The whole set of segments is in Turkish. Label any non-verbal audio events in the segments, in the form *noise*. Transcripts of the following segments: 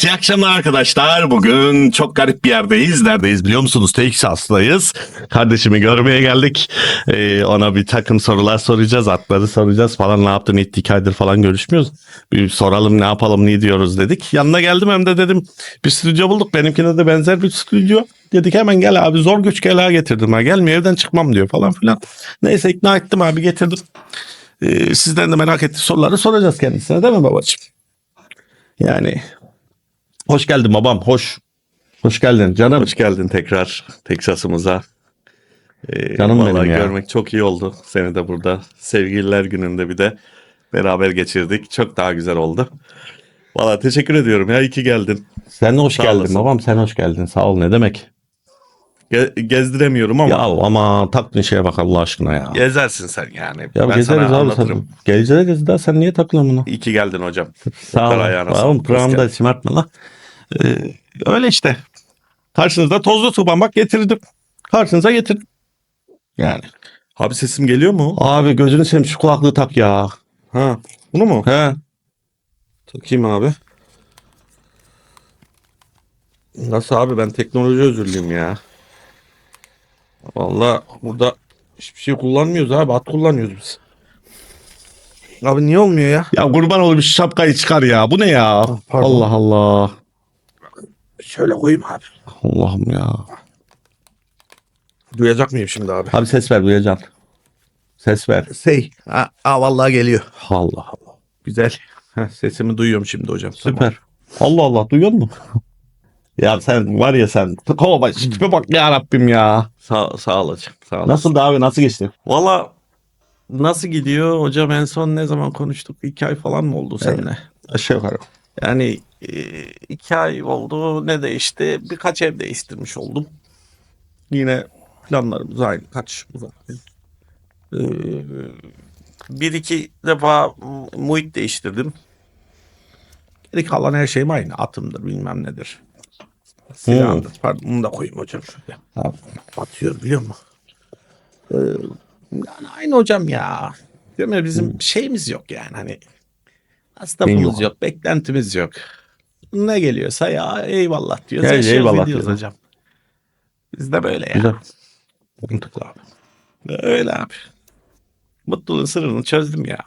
Evet, iyi akşamlar arkadaşlar. Bugün çok garip bir yerdeyiz. Neredeyiz biliyor musunuz? Texas'tayız. Kardeşimi görmeye geldik. Ee, ona bir takım sorular soracağız. Atları soracağız falan. Ne yaptın? İki aydır falan görüşmüyoruz. Bir soralım ne yapalım ne diyoruz dedik. Yanına geldim hem de dedim bir stüdyo bulduk. Benimkine de benzer bir stüdyo. Dedik hemen gel abi zor güç gel getirdim. Ha. Gelmiyor evden çıkmam diyor falan filan. Neyse ikna ettim abi getirdim. Ee, sizden de merak ettiği soruları soracağız kendisine değil mi babacığım? Yani hoş geldin babam hoş. Hoş geldin canım. Hoş geldin tekrar Teksas'ımıza. Ee, Canım benim ya. Görmek çok iyi oldu. Seni de burada sevgililer gününde bir de beraber geçirdik. Çok daha güzel oldu. Valla teşekkür ediyorum ya iyi ki geldin. Sen hoş Sağ geldin olasın. babam sen hoş geldin sağ ol ne demek. Ge- gezdiremiyorum ama Ya ama taktın şeye bak Allah aşkına ya. gezersin sen yani. Ya ben gezeriz sana abi anlatırım. sen. Geleceğiz daha sen niye takılıyorsun buna? İyi ki geldin hocam. Sağ ol. Ayağına hoş programda geldin. şımartma lan. Ee, öyle işte. Karşınızda tozlu tuban bak getirdim. Karşınıza getirdim. Yani. Abi sesim geliyor mu? Abi gözünü seveyim şu kulaklığı tak ya. Ha. Bunu mu? He. Takayım abi. Nasıl abi ben teknoloji özürlüyüm ya. Vallahi burada hiçbir şey kullanmıyoruz abi at kullanıyoruz biz. Abi niye olmuyor ya? Ya kurban olayım şu şapkayı çıkar ya. Bu ne ya? pardon. Allah Allah. Şöyle koyayım abi. Allah'ım ya. Duyacak mıyım şimdi abi? Abi ses ver duyacaksın. Ses ver. Şey. Ha, ha vallahi geliyor. Allah Allah. Güzel. Heh, sesimi duyuyorum şimdi hocam. Süper. Allah Allah duyuyor musun? *laughs* ya sen var ya sen. Kova tipe bak ya Rabbim ya. Sağ, sağ olacağım. Sağ olasın. Nasıl da abi nasıl geçti? Valla nasıl gidiyor hocam en son ne zaman konuştuk? İki ay falan mı oldu seninle? Aşağı yukarı. Yani e, iki ay oldu ne değişti? Birkaç ev değiştirmiş oldum. Yine planlarımız aynı. Kaç uzak? Ee, bir iki defa mu- muhit değiştirdim. Geri kalan her şeyim aynı. Atımdır bilmem nedir. Silahımdır. Pardon bunu da koyayım hocam şöyle. Abi. Batıyor biliyor musun? Ee, yani aynı hocam ya. Değil mi? Bizim şeyimiz yok yani hani. Hastamız yok. yok. beklentimiz yok. Ne geliyorsa ya eyvallah diyoruz. Ya, yaşıyoruz, eyvallah gidiyoruz diyor. hocam. Biz de böyle ya. Güzel. Mantıklı abi. Öyle abi. Mutluluğun sırrını çözdüm ya.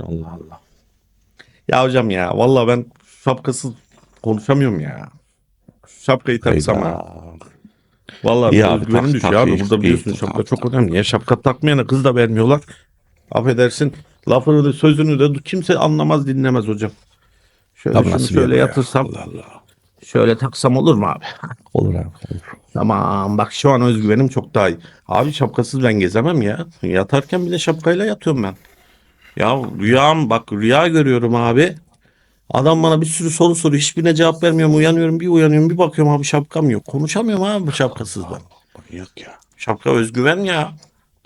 Allah Allah. Ya hocam ya vallahi ben şapkasız konuşamıyorum ya. Şu Şapkayı taksam ha. Vallahi İyi abi, özgüvenim tak, düşüyor tak, abi. iyi, Burada iyi, biliyorsun tak, şapka çok önemli. Ya şapka takmayana kız da vermiyorlar. Affedersin. Lafını da sözünü de kimse anlamaz dinlemez hocam. Şöyle Abi şunu nasıl şöyle yapı ya? yatırsam. Allah Allah. Şöyle taksam olur mu abi? *laughs* Olur abi olur. Tamam bak şu an özgüvenim çok daha iyi. Abi şapkasız ben gezemem ya. Yatarken bile şapkayla yatıyorum ben. Ya rüyam bak rüya görüyorum abi. Adam bana bir sürü soru soruyor. Hiçbirine cevap vermiyorum. Uyanıyorum bir uyanıyorum bir bakıyorum abi şapkam yok. Konuşamıyorum abi şapkasız ben. Manyak ya. Şapka özgüven ya.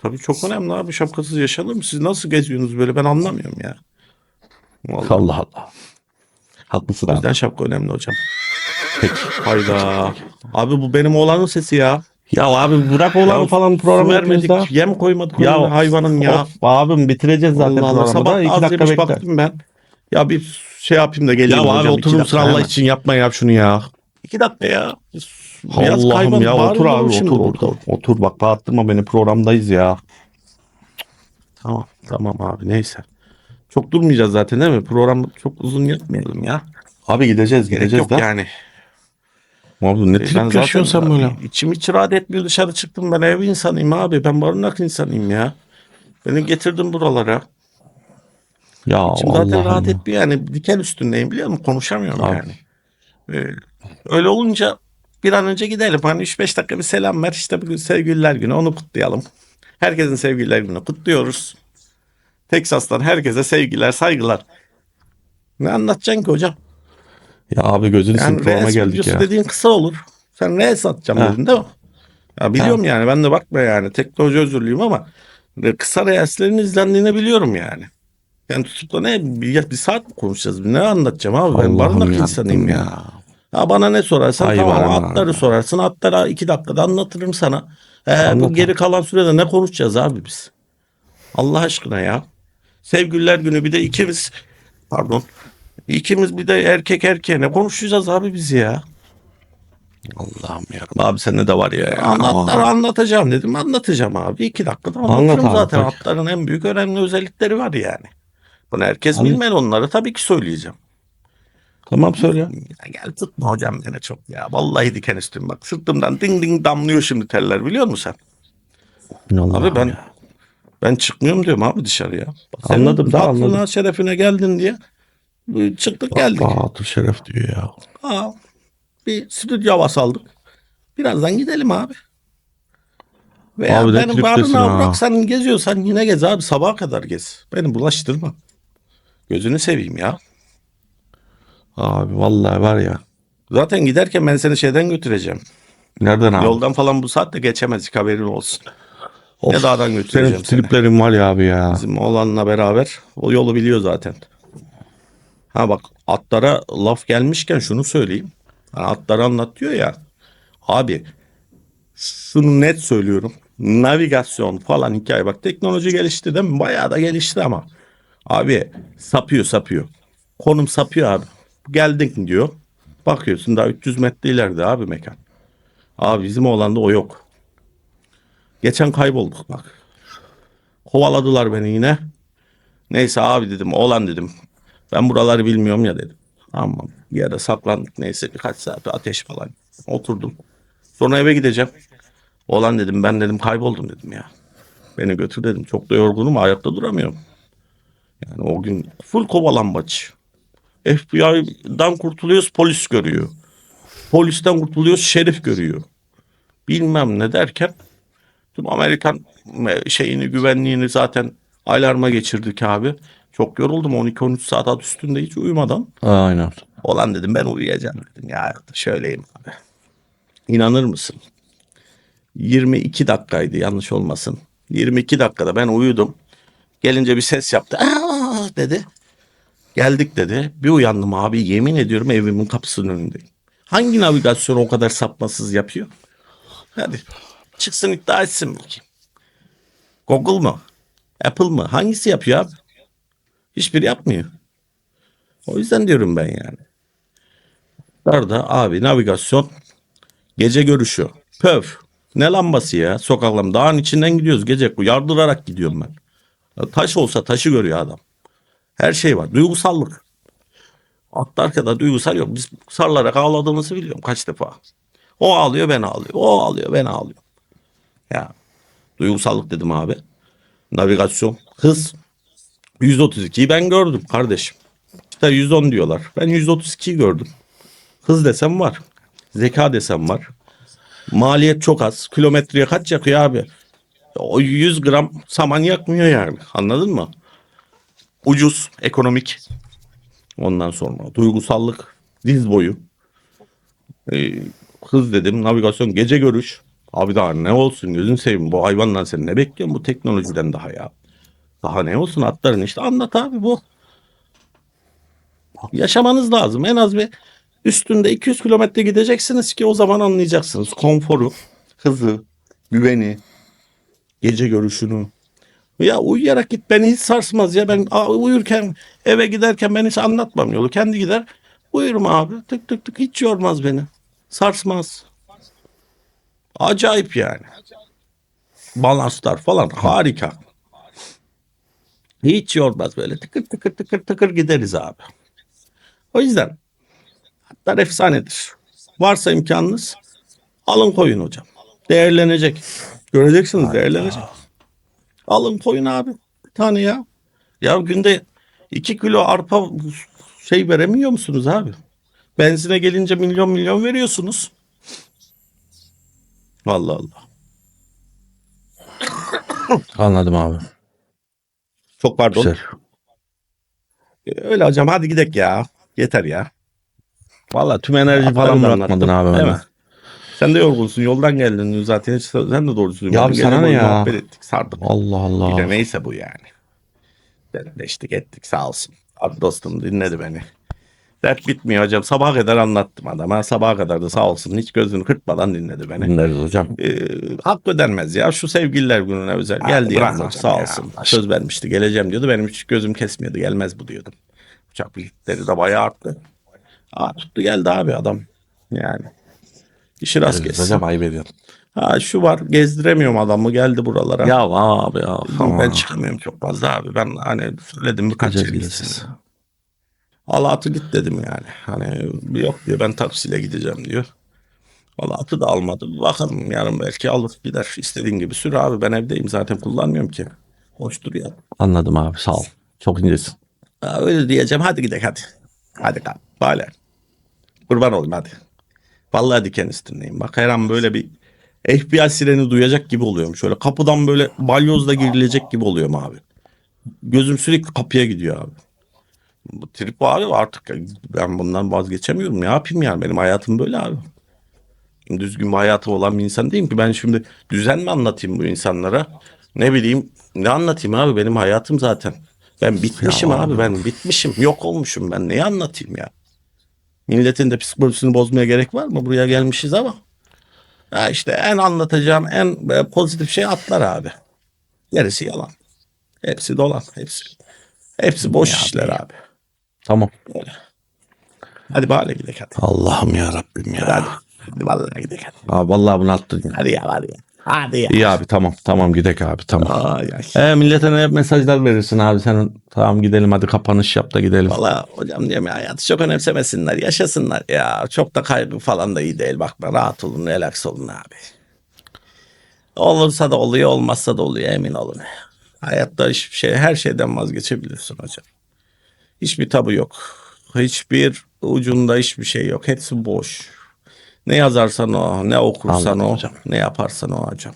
Tabii çok önemli abi. Şapkasız yaşanır mı? Siz nasıl geziyorsunuz böyle ben anlamıyorum ya. Vallahi. Allah Allah. Haklısın O abi. yüzden şapka önemli hocam. Peki. Hayda. Abi bu benim oğlanın sesi ya. Ya abi bırak oğlan Ya falan Su programı vermedik. vermedik. Yem koymadık. Ya Ya hayvanın ya. Of, abim bitireceğiz zaten Allah Allah. programı Sabah da. İki az dakika yemiş bekle. baktım ben. Ya bir şey yapayım da geleyim Ya abi hocam. iki oturur dakika musun Allah hemen. için yapma yap şunu ya. İki dakika ya. Biraz Allah'ım ya otur abi şimdi otur burada. otur. Otur bak bağırtırma beni programdayız ya. Tamam tamam abi neyse. Çok durmayacağız zaten değil mi? Program çok uzun yapmayalım ya. Abi gideceğiz Gerek gideceğiz yok de. yani. Abi ne Ben trip yaşıyorsun sen böyle? İçim hiç rahat etmiyor dışarı çıktım. Ben ev insanıyım abi. Ben barınak insanıyım ya. Beni getirdin buralara. Ya İçim zaten Allah'ım. rahat etmiyor yani. Diken üstündeyim biliyor musun? Konuşamıyorum Abi. yani. Ee, öyle olunca bir an önce gidelim. Hani 3-5 dakika bir selam ver. İşte bugün sevgililer günü onu kutlayalım. Herkesin sevgililer günü kutluyoruz. Teksas'tan herkese sevgiler, saygılar. Ne anlatacaksın ki hocam? Ya abi gözünü yani programa geldik ya. dediğin kısa olur. Sen reels atacağım Ha. dedin değil mi? Ya biliyorum yani ben de bakma yani teknoloji özürlüyüm ama kısa reelslerin izlendiğini biliyorum yani. Yani tutup da ne bir, bir saat mi konuşacağız? Ne anlatacağım abi? Ben barınak insanıyım ya. ya. Ya. bana ne sorarsan Ay tamam ama. atları sorarsın. Atlara iki dakikada anlatırım sana. Ee, Anlat bu geri kalan sürede ne konuşacağız abi biz? Allah aşkına ya. Sevgililer günü bir de ikimiz pardon İkimiz bir de erkek erkeğe ne konuşacağız abi biz ya? Allah'ım ya. Abi sende de var ya. Anlatlar anlatacağım dedim. Anlatacağım abi. İki dakikada anlatırım abi, zaten. Atların en büyük önemli özellikleri var yani. Bunu herkes Anlat. bilmez onları tabii ki söyleyeceğim. Tamam söyle. Ya gel tutma hocam beni çok ya. Vallahi diken üstüm bak. Sırtımdan ding ding damlıyor şimdi teller biliyor musun sen? Allah'ım Abi ben ya. ben çıkmıyorum diyorum abi dışarıya. Bak Anladım da anladım. şerefine geldin diye bu çıktık geldik. Bahadır Şeref diyor ya. Aa, bir stüdyo havası aldık. Birazdan gidelim abi. Veya Abi benim triptesin barınağı ha. bırak sen geziyorsan yine gez abi sabaha kadar gez. Beni bulaştırma. Gözünü seveyim ya. Abi vallahi var ya. Zaten giderken ben seni şeyden götüreceğim. Nereden abi? Yoldan falan bu saatte geçemezdik haberin olsun. Of, Ne dağdan götüreceğim seni. triplerin var ya abi ya. Bizim oğlanla beraber o yolu biliyor zaten. Ha bak atlara laf gelmişken şunu söyleyeyim. Hani atları anlatıyor ya. Abi şunu net söylüyorum. Navigasyon falan hikaye bak teknoloji gelişti değil mi? Bayağı da gelişti ama. Abi sapıyor sapıyor. Konum sapıyor abi. Geldin diyor. Bakıyorsun daha 300 metre ileride abi mekan. Abi bizim oğlanda o yok. Geçen kaybolduk bak. Kovaladılar beni yine. Neyse abi dedim oğlan dedim. Ben buraları bilmiyorum ya dedim. Tamam bir yere saklandık neyse birkaç saat ateş falan. Oturdum. Sonra eve gideceğim. Oğlan dedim ben dedim kayboldum dedim ya. Beni götür dedim. Çok da yorgunum ayakta duramıyorum. Yani o gün full kovalambaç. FBI'dan kurtuluyoruz polis görüyor. Polisten kurtuluyoruz şerif görüyor. Bilmem ne derken Tüm Amerikan e, şeyini güvenliğini zaten alarma geçirdik abi. Çok yoruldum 12-13 saat at üstünde hiç uyumadan. Aynen. Olan dedim ben uyuyacağım dedim. Ya şöyleyim abi. İnanır mısın? 22 dakikaydı yanlış olmasın. 22 dakikada ben uyudum. Gelince bir ses yaptı. Aa *laughs* dedi. Geldik dedi. Bir uyandım abi yemin ediyorum evimin kapısının önündeyim. Hangi navigasyon o kadar sapmasız yapıyor? Hadi çıksın iddia etsin bakayım. Google mu? Apple mı? Hangisi yapıyor abi? Hiçbiri yapmıyor. O yüzden diyorum ben yani. Orada abi navigasyon gece görüşü. Pöf. Ne lambası ya? Sokak lambası. Dağın içinden gidiyoruz gece. Yardırarak gidiyorum ben. Taş olsa taşı görüyor adam. Her şey var. Duygusallık. Atlarken da duygusal yok. Biz sarılarak ağladığımızı biliyorum kaç defa. O ağlıyor ben ağlıyorum. O ağlıyor ben ağlıyorum. Ya duygusallık dedim abi. Navigasyon, hız. 132'yi ben gördüm kardeşim. İşte 110 diyorlar. Ben 132'yi gördüm. Hız desem var. Zeka desem var. Maliyet çok az. Kilometreye kaç yakıyor abi? O 100 gram saman yakmıyor yani. Anladın mı? Ucuz, ekonomik. Ondan sonra duygusallık, diz boyu. Ee, hız dedim, navigasyon, gece görüş. Abi daha ne olsun gözün seveyim. Bu hayvandan sen ne bekliyorsun bu teknolojiden daha ya? Daha ne olsun atların işte anlat abi bu. Yaşamanız lazım. En az bir üstünde 200 kilometre gideceksiniz ki o zaman anlayacaksınız. Konforu, hızı, güveni, gece görüşünü. Ya uyuyarak git beni hiç sarsmaz ya. Ben uyurken eve giderken ben hiç anlatmam yolu. Kendi gider uyurum abi. Tık tık tık hiç yormaz beni. Sarsmaz. Acayip yani. Balanslar falan harika. Hiç yormaz böyle tıkır tıkır tıkır tıkır gideriz abi. O yüzden hatlar efsanedir. Varsa imkanınız alın koyun hocam. Değerlenecek. Göreceksiniz değerlenecek. Alın koyun abi. Bir tane ya. Ya günde iki kilo arpa şey veremiyor musunuz abi? Benzine gelince milyon milyon veriyorsunuz. Allah Allah. *coughs* Anladım abi. Çok pardon. Güzel. Öyle hocam hadi gidek ya. Yeter ya. Valla tüm enerji falan bırakmadın abi. Mi? Sen de yorgunsun. Yoldan geldin zaten. Hiç- Sen de doğru söylüyorsun. Ya abi sana ne boyu ya? Muhabbet ettik sardım. Allah Bir de Allah. neyse bu yani. Dertleştik ettik sağ olsun. Abi dostum dinledi beni. Dert bitmiyor hocam. Sabaha kadar anlattım adama. Sabaha kadar da sağ olsun. Hiç gözünü kırpmadan dinledi beni. Dinleriz hocam. Ee, hak ödenmez ya. Şu sevgililer gününe özel. Geldi bırak yanıma hocam sağ ya. olsun. Söz vermişti geleceğim diyordu. Benim hiç gözüm kesmiyordu. Gelmez bu diyordum. uçak biletleri de bayağı arttı. Aa, tuttu geldi abi adam. Yani. İşi rast geçsin. hocam ayıp ediyorum. Ha şu var gezdiremiyorum adamı geldi buralara. Ya abi ya. ben çıkamıyorum çok fazla abi. Ben hani söyledim birkaç Gideceğiz, yere gitsin. Al atı git dedim yani. Hani yok diyor ben taksiyle gideceğim diyor. Valla atı da almadı. Bakalım yarın belki alır gider. İstediğin gibi sür abi ben evdeyim zaten kullanmıyorum ki. Hoştur ya. Anladım abi sağ ol. Çok incesin. Ha, öyle diyeceğim hadi gidelim hadi. Hadi kal. Böyle. Kurban olayım hadi. Vallahi diken üstündeyim. Bak her an böyle bir FBI sireni duyacak gibi oluyorum. Şöyle kapıdan böyle balyozla girilecek gibi oluyorum abi. Gözüm sürekli kapıya gidiyor abi. Bu trip abi artık ben bundan vazgeçemiyorum. Ne yapayım yani benim hayatım böyle abi. Düzgün bir hayatı olan bir insan değilim ki. Ben şimdi düzen mi anlatayım bu insanlara? Ne bileyim ne anlatayım abi benim hayatım zaten. Ben bitmişim abi ben bitmişim. Yok olmuşum ben. Neyi anlatayım ya? Milletin de psikolojisini bozmaya gerek var mı? Buraya gelmişiz ama. Ya işte en anlatacağım en e, pozitif şey atlar abi. Gerisi yalan. Hepsi dolan. Hepsi. Hepsi boş işler abi. Tamam. Hadi bari gidelim hadi. Allah'ım ya Rabbim ya. Hadi. Hadi vallahi gidelim hadi. Abi vallahi bunu attın. Hadi ya var ya. Hadi ya. İyi abi tamam tamam gidek abi tamam. Ay ay. E, millete ne mesajlar verirsin abi sen tamam gidelim hadi kapanış yap da gidelim. Valla hocam diyorum ya hayatı çok önemsemesinler. Yaşasınlar ya. Çok da kaygı falan da iyi değil. Bakma rahat olun. Relax olun abi. Olursa da oluyor. Olmazsa da oluyor. Emin olun. Hayatta hiçbir şey her şeyden vazgeçebilirsin hocam. Hiçbir tabu yok. Hiçbir ucunda hiçbir şey yok. Hepsi boş. Ne yazarsan o, ne okursan Anladım o, hocam. ne yaparsan o hocam.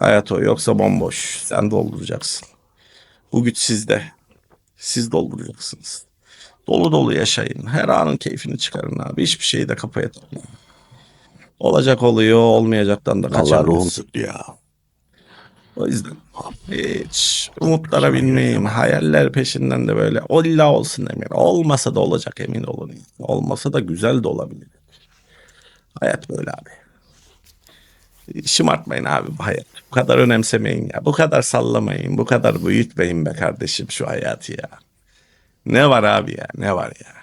Hayat o yoksa bomboş. Sen dolduracaksın. Bu güç sizde. Siz dolduracaksınız. Dolu dolu yaşayın. Her anın keyfini çıkarın abi. Hiçbir şeyi de kafaya takmayın. Olacak oluyor, olmayacaktan da Allah ruhum tuttu ya. O yüzden hiç umutlara binmeyin. Hayaller peşinden de böyle o illa olsun emin. Olmasa da olacak emin olun. Olmasa da güzel de olabilir. Hayat böyle abi. Şımartmayın abi bu hayat. Bu kadar önemsemeyin ya. Bu kadar sallamayın. Bu kadar büyütmeyin be kardeşim şu hayatı ya. Ne var abi ya ne var ya.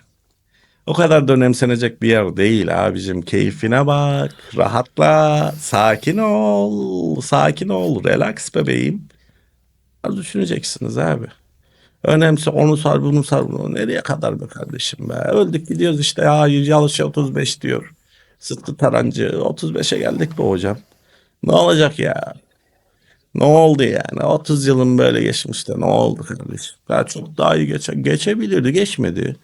O kadar da önemsenecek bir yer değil abicim. Keyfine bak, rahatla, sakin ol, sakin ol, relax bebeğim. Az düşüneceksiniz abi. Önemse onu sar bunu sar bunu. Nereye kadar be kardeşim be. Öldük gidiyoruz işte ya Yalışa 35 diyor. Sıtkı Tarancı 35'e geldik be hocam. Ne olacak ya? Ne oldu yani? 30 yılın böyle geçmişte ne oldu kardeşim? Ya çok daha iyi geçe geçebilirdi, geçmedi.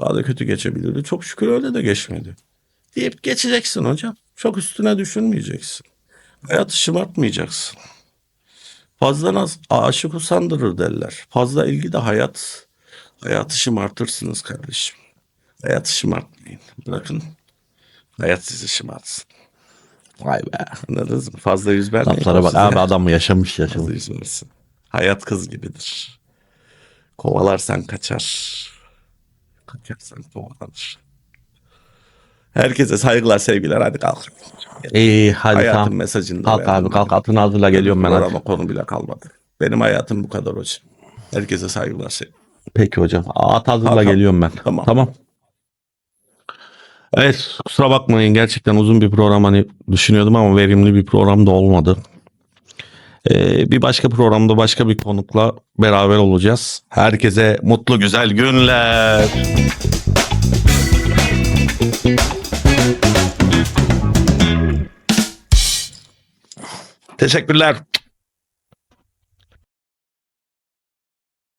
Daha da kötü geçebilirdi. Çok şükür öyle de geçmedi. Deyip geçeceksin hocam. Çok üstüne düşünmeyeceksin. Hayatı şımartmayacaksın. Fazla naz aşık usandırır derler. Fazla ilgi de hayat hayatı şımartırsınız kardeşim. Hayatı şımartmayın. Bırakın hayat sizi şımartsın. Vay be. Anladınız mı? Fazla yüz vermeyin. Laflara bak abi adam yaşamış yaşamış. Fazla yüz versin. Hayat kız gibidir. Kovalarsan kaçar. Kaçarsan kovalanır. Herkese saygılar sevgiler hadi kalk. İyi hadi Hayatın tamam. mesajını Kalk abi kalk atını hazırla geliyorum ben hadi. Programa konu bile kalmadı. Benim hayatım bu kadar hocam. Herkese saygılar sevgiler. Peki hocam. At hazırla geliyorum ben. Tamam. Tamam. Evet kusura bakmayın gerçekten uzun bir program hani düşünüyordum ama verimli bir program da olmadı. Ee, bir başka programda başka bir konukla beraber olacağız. Herkese mutlu güzel günler. Teşekkürler.